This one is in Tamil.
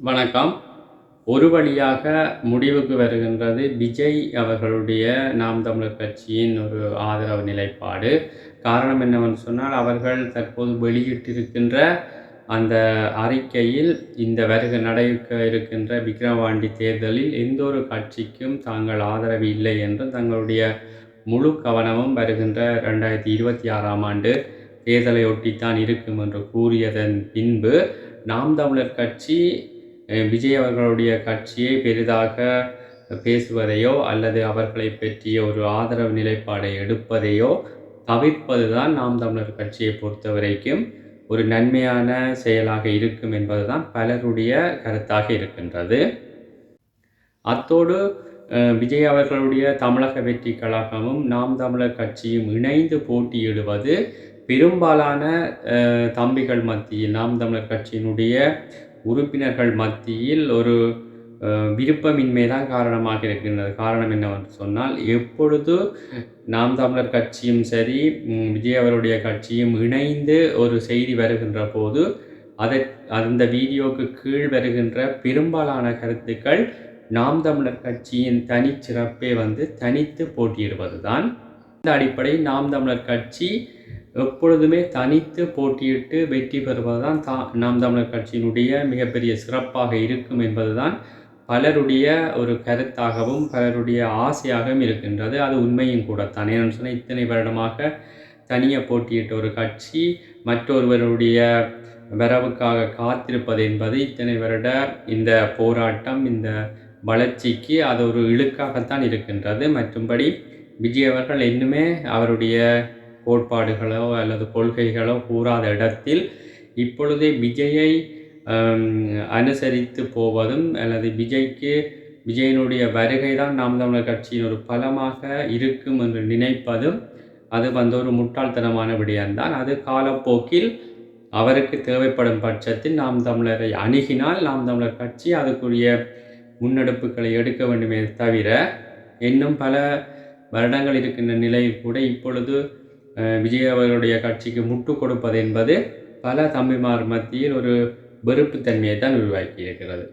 வணக்கம். ஒரு வழியாக முடிவுக்கு வருகின்றது விஜய் அவர்களுடைய நாம் தமிழர் கட்சியின் ஒரு ஆதரவு நிலைப்பாடு. காரணம் என்னவென்று சொன்னால் அவர்கள் தற்போது வெளியிட்டிருக்கின்ற அந்த அறிக்கையில் இந்த வருக நடக்க இருக்கின்ற விக்ரவாண்டி தேர்தலில் எந்த ஒரு கட்சிக்கும் தாங்கள் ஆதரவு இல்லை என்று தங்களுடைய முழு கவனமும் வருகின்ற ரெண்டாயிரத்தி இருபத்தி ஆறாம் ஆண்டு தேர்தலை ஒட்டித்தான் இருக்கும் என்று கூறியதன் பின்பு நாம் தமிழர் கட்சி விஜய் அவர்களுடைய கட்சியை பெரிதாக பேசுவதையோ அல்லது அவர்களை பற்றிய ஒரு ஆதரவு நிலைப்பாடை எடுப்பதையோ தவிர்ப்பது தான் நாம் தமிழர் கட்சியை பொறுத்தவரைக்கும் ஒரு நன்மையான செயலாக இருக்கும் என்பதுதான் பலருடைய கருத்தாக இருக்கின்றது. அத்தோடு விஜய் அவர்களுடைய தமிழக வெற்றி கழகமும் நாம் தமிழர் கட்சியும் இணைந்து போட்டியிடுவது பெரும்பாலான தம்பிகள் மத்தியில் நாம் தமிழர் கட்சியினுடைய உறுப்பினர்கள் மத்தியில் ஒரு விருப்பமின்மை தான் காரணமாக இருக்கின்றது. காரணம் என்னவென்று சொன்னால் எப்பொழுது நாம் தமிழர் கட்சியும் சரி விஜய் அவருடைய கட்சியும் இணைந்து ஒரு செய்தி வருகின்ற போது அதை அந்த வீடியோவுக்கு கீழ் வருகின்ற பெரும்பாலான கருத்துக்கள் நாம் தமிழர் கட்சியின் தனிச்சிறப்பே வந்து தனித்து போட்டியிடுவது தான் இந்த அடிப்படையில் நாம் தமிழர் கட்சி எப்பொழுதுமே தனித்து போட்டியிட்டு வெற்றி பெறுவதுதான் தா நாம் தமிழர் கட்சியினுடைய மிகப்பெரிய சிறப்பாக இருக்கும் என்பதுதான் பலருடைய ஒரு கருத்தாகவும் பலருடைய ஆசையாகவும் இருக்கின்றது. அது உண்மையும் கூடத்தான். ஏன்னு சொன்னால் இத்தனை வருடமாக தனியாக போட்டியிட்ட ஒரு கட்சி மற்றொருவருடைய வரவுக்காக காத்திருப்பது என்பது இத்தனை வருட இந்த போராட்டம் இந்த வளர்ச்சிக்கு அது ஒரு இழுக்காகத்தான் இருக்கின்றது. மற்றும்படி விஜய் அவர்கள் இன்னுமே அவருடைய கோட்பாடுகளோ அல்லது கொள்கைகளோ கூறாத இடத்தில் இப்பொழுதே விஜயை அனுசரித்து போவதும் அல்லது விஜய்க்கு விஜயனுடைய வருகை தான் நாம் தமிழர் கட்சியின் ஒரு பலமாக இருக்கும் என்று நினைப்பதும் அது வந்து ஒரு முட்டாள்தனமான விடயம்தான். அது காலப்போக்கில் அவருக்கு தேவைப்படும் பட்சத்தில் நாம் தமிழரை அணுகினால் நாம் தமிழர் கட்சி அதுக்குரிய முன்னெடுப்புகளை எடுக்க வேண்டுமே தவிர இன்னும் பல வருடங்கள் இருக்கின்ற நிலையில் கூட இப்பொழுது விஜய் அவர்களுடைய கட்சிக்கு முட்டு கொடுப்பது என்பது பல தம்பிமார் மத்தியில் ஒரு வெறுப்புத்தன்மையை தான் உருவாக்கி இருக்கிறது